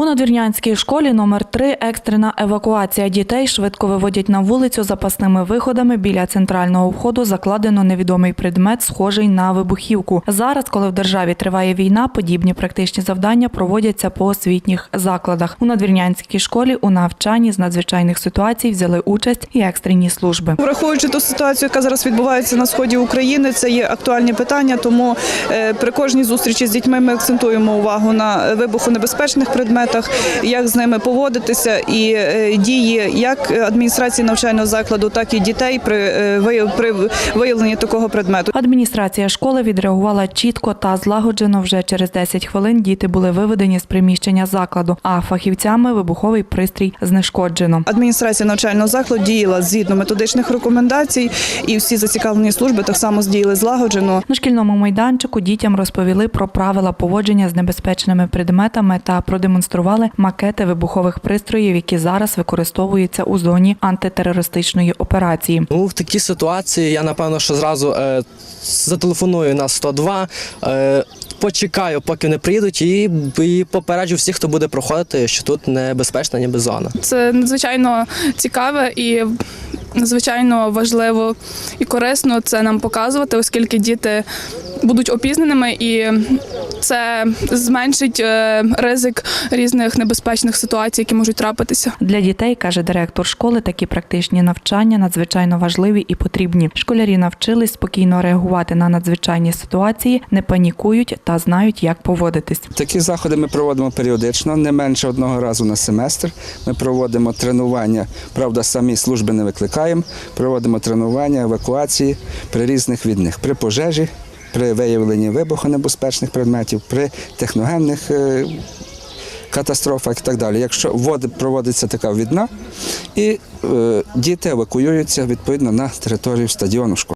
У надвірнянській школі номер 3 екстрена евакуація дітей швидко виводять на вулицю запасними виходами. Біля центрального входу закладено невідомий предмет, схожий на вибухівку. Зараз, коли в державі триває війна, подібні практичні завдання проводяться по освітніх закладах. У надвірнянській школі у навчанні з надзвичайних ситуацій взяли участь і екстрені служби. Враховуючи ту ситуацію, яка зараз відбувається на сході України, це є актуальні питання. Тому е, при кожній зустрічі з дітьми ми акцентуємо увагу на вибухонебезпечних предметах, як з ними поводитися, і е, дії як адміністрації навчального закладу, так і дітей при е, при виявленні такого предмету. Адміністрація школи відреагувала чітко та злагоджено. Вже через 10 хвилин діти були виведені з приміщення закладу, а фахівцями вибуховий пристрій знешкоджено. Адміністрація навчального закладу діяла згідно методичних рекомендацій, і всі зацікавлені служби так само здіяли злагоджено. На шкільному майданчику дітям розповіли про правила поводження з небезпечними предметами та продемонстрували макети вибухових пристроїв, які зараз використовуються у зоні антитерористичної операції. Ну, в такій ситуації я напевно, що зразу е, зателефоную на 102, е, почекаю, поки вони приїдуть, і, і попереджу всіх, хто буде проходити, що тут небезпечна ніби зона. Це надзвичайно цікаве і надзвичайно важливо і корисно це нам показувати, оскільки діти будуть опізнаними і це зменшить е, ризик різних небезпечних ситуацій, які можуть трапитися. Для дітей, каже директор школи, такі практичні навчання надзвичайно важливі і потрібні. Школярі навчились спокійно реагувати на надзвичайні ситуації, не панікують та знають, як поводитись. Такі заходи ми проводимо періодично, не менше одного разу на семестр. Ми проводимо тренування, правда, самі служби не викликаємо. Проводимо тренування, евакуації при різних відних, при пожежі, при виявленні вибухонебезпечних предметів, при техногенних е, катастрофах і так далі. Якщо проводиться така відна, і е, діти евакуюються відповідно на територію стадіону школи.